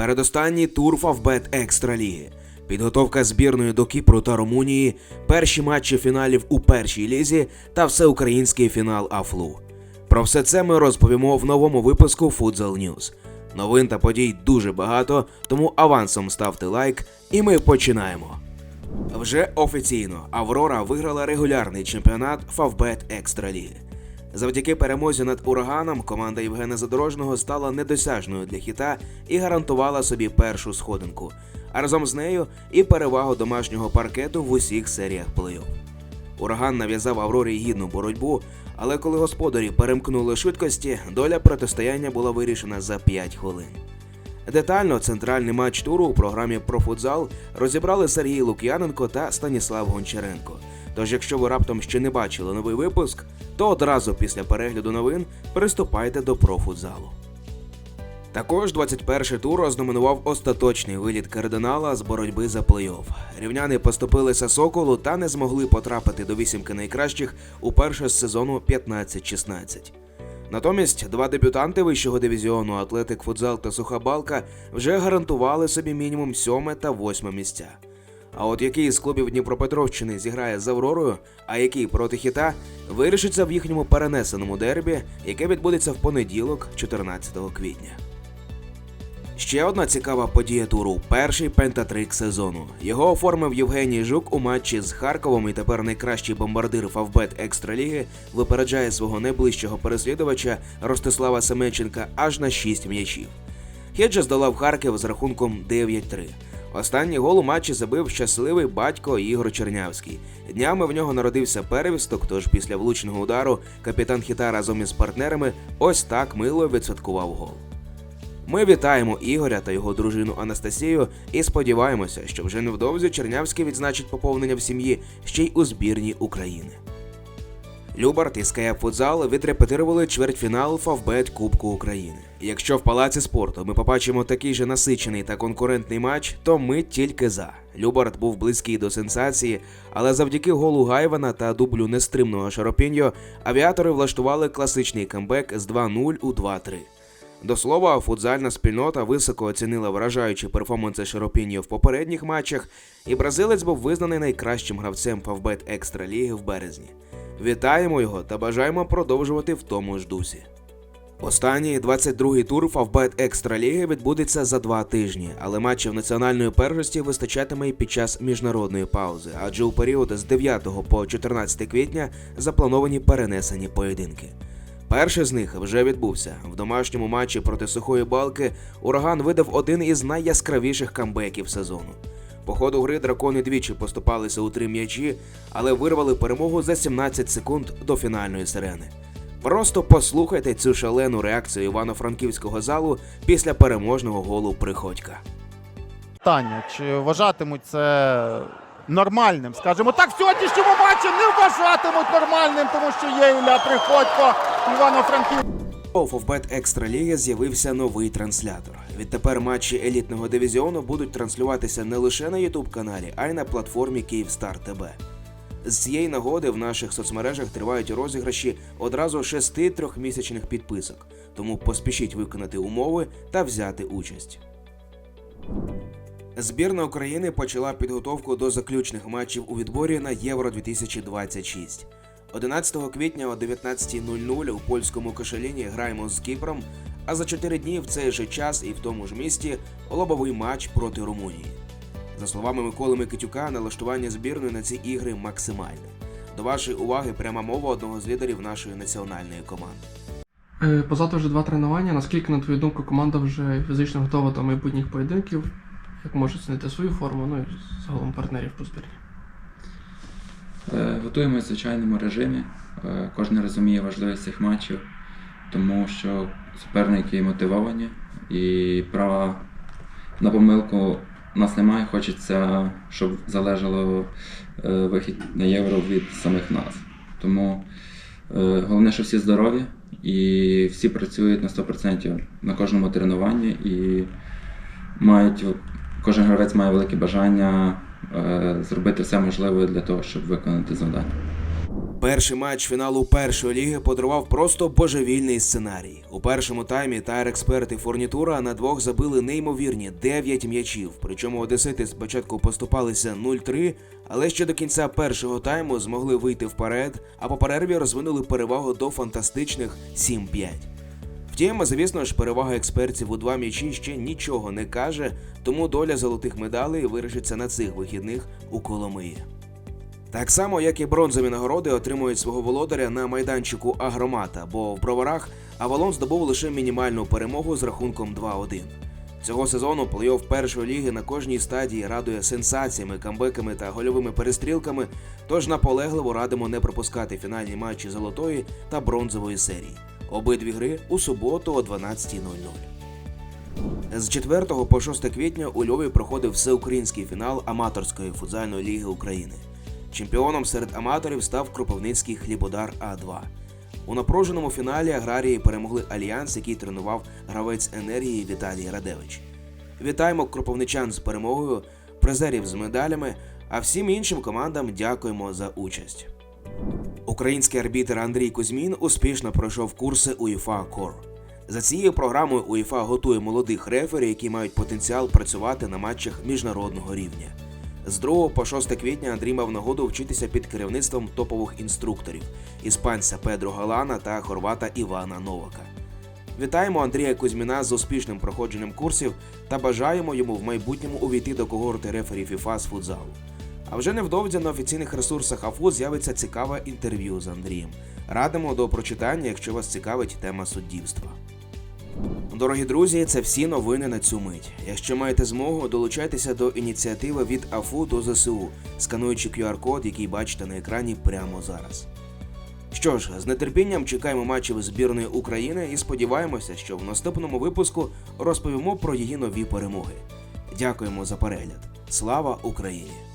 Передостанній тур Фавбет Екстраліги. Підготовка збірної до Кіпру та Румунії, перші матчі фіналів у першій лізі та всеукраїнський фінал АФЛУ. Про все це ми розповімо в новому випуску Futsal News. Новин та подій дуже багато, тому авансом ставте лайк, і ми починаємо. Вже офіційно Аврора виграла регулярний чемпіонат Фавбет Екстраліги. Завдяки перемозі над ураганом команда Євгена Задорожного стала недосяжною для хіта і гарантувала собі першу сходинку, а разом з нею і перевагу домашнього паркету в усіх серіях плей-офф. Ураган нав'язав Аврорі гідну боротьбу, але коли господарі перемкнули швидкості, доля протистояння була вирішена за 5 хвилин. Детально центральний матч туру у програмі про футзал розібрали Сергій Лук'яненко та Станіслав Гончаренко. Тож, якщо ви раптом ще не бачили новий випуск, то одразу після перегляду новин приступайте до профутзалу. Також 21-й тур ознаменував остаточний виліт кардинала з боротьби за плей-офф. Рівняни поступилися соколу та не змогли потрапити до вісімки найкращих уперше з сезону 15-16. Натомість два дебютанти вищого дивізіону Атлетик Футзал та Суха Балка вже гарантували собі мінімум сьоме та восьме місця. А от який з клубів Дніпропетровщини зіграє з Авророю, а який проти хіта, вирішиться в їхньому перенесеному дербі, яке відбудеться в понеділок, 14 квітня. Ще одна цікава подія туру перший пентатрик сезону. Його оформив Євгеній Жук у матчі з Харковом, і тепер найкращий бомбардир Фавбет Екстраліги випереджає свого найближчого переслідувача Ростислава Семенченка аж на 6 м'ячів. Хеджа здолав Харків з рахунком 9-3. Останній гол у матчі забив щасливий батько Ігор Чернявський. Днями в нього народився перевісток, тож після влучного удару капітан хіта разом із партнерами ось так мило відсвяткував гол. Ми вітаємо Ігоря та його дружину Анастасію і сподіваємося, що вже невдовзі Чернявський відзначить поповнення в сім'ї ще й у збірній України. Любарт і Ская Футзал відрепетирували чвертьфінал Фавбет Кубку України. Якщо в палаці спорту ми побачимо такий же насичений та конкурентний матч, то ми тільки за. Любарт був близький до сенсації, але завдяки голу Гайвана та дублю нестримного Шаропіньо авіатори влаштували класичний камбек з 2-0 у 2-3. До слова, футзальна спільнота високо оцінила вражаючі перформанси Шаропіньо в попередніх матчах, і бразилець був визнаний найкращим гравцем Фавбет Екстра Ліги в березні. Вітаємо його та бажаємо продовжувати в тому ж дусі. Останній 22-й тур Фавбет Екстра Ліги відбудеться за два тижні, але матчів національної першості вистачатиме і під час міжнародної паузи, адже у період з 9 по 14 квітня заплановані перенесені поєдинки. Перший з них вже відбувся. В домашньому матчі проти сухої балки ураган видав один із найяскравіших камбеків сезону. По ходу гри дракони двічі поступалися у три м'ячі, але вирвали перемогу за 17 секунд до фінальної сирени. Просто послухайте цю шалену реакцію івано-франківського залу після переможного голу Приходька. питання, чи вважатимуть це нормальним, скажімо так, в сьогоднішньому матчі не вважатимуть нормальним, тому що є Ілля Приходько, Івано-Франківськ. У Фовбет Екстраліги з'явився новий транслятор. Відтепер матчі елітного дивізіону будуть транслюватися не лише на Ютуб каналі, а й на платформі Київстар ТБ. З цієї нагоди в наших соцмережах тривають розіграші одразу шести трьохмісячних підписок, тому поспішіть виконати умови та взяти участь. Збірна України почала підготовку до заключних матчів у відборі на Євро 2026. 11 квітня о 19.00 у польському Кошеліні граємо з Кіпром, а за 4 дні в цей же час і в тому ж місті лобовий матч проти Румунії. За словами Миколи Микитюка, налаштування збірної на ці ігри максимальне. До вашої уваги пряма мова одного з лідерів нашої національної команди. Е, Позаду вже два тренування. Наскільки, на твою думку, команда вже фізично готова до майбутніх поєдинків? Як може знайти свою форму, ну і загалом партнерів по збірні? Е, Готуємося в звичайному режимі. Е, Кожен розуміє важливість цих матчів, тому що суперники мотивовані і права на помилку нас немає. Хочеться, щоб залежало е, вихід на євро від самих нас. Тому головне, що всі здорові і всі працюють на 100% на кожному тренуванні і мають кожен гравець має велике бажання зробити все можливе для того, щоб виконати завдання. Перший матч фіналу першої ліги подарував просто божевільний сценарій. У першому таймі Тайр Експерт і Фурнітура на двох забили неймовірні 9 м'ячів. Причому одесити спочатку поступалися 0-3, але ще до кінця першого тайму змогли вийти вперед, а по перерві розвинули перевагу до фантастичних 7-5. Втім, звісно ж, перевага експертів у два м'ячі ще нічого не каже, тому доля золотих медалей вирішиться на цих вихідних у Коломиї. Так само, як і бронзові нагороди отримують свого володаря на майданчику Агромата, бо в броварах Авалон здобув лише мінімальну перемогу з рахунком 2-1. Цього сезону плей-офф першої ліги на кожній стадії радує сенсаціями, камбеками та гольовими перестрілками, тож наполегливо радимо не пропускати фінальні матчі золотої та бронзової серії. Обидві гри у суботу о 12.00. З 4 по 6 квітня у Львові проходив всеукраїнський фінал аматорської футзальної ліги України. Чемпіоном серед аматорів став Кропивницький хлібодар А2. У напруженому фіналі аграрії перемогли альянс, який тренував гравець енергії Віталій Радевич. Вітаємо кропивничан з перемогою, призерів з медалями, а всім іншим командам дякуємо за участь. Український арбітр Андрій Кузьмін успішно пройшов курси УЄФА Кор. За цією програмою УЄФА готує молодих рефері, які мають потенціал працювати на матчах міжнародного рівня. З 2 по 6 квітня Андрій мав нагоду вчитися під керівництвом топових інструкторів іспанця Педро Галана та хорвата Івана Новака. Вітаємо Андрія Кузьміна з успішним проходженням курсів та бажаємо йому в майбутньому увійти до когорти рефері ФІФА з футзалу. А вже невдовзі на офіційних ресурсах АФУ з'явиться цікаве інтерв'ю з Андрієм. Радимо до прочитання, якщо вас цікавить тема суддівства. Дорогі друзі, це всі новини на цю мить. Якщо маєте змогу, долучайтеся до ініціативи від АФУ до ЗСУ, скануючи QR-код, який бачите на екрані прямо зараз. Що ж, з нетерпінням чекаємо матчів збірної України і сподіваємося, що в наступному випуску розповімо про її нові перемоги. Дякуємо за перегляд. Слава Україні!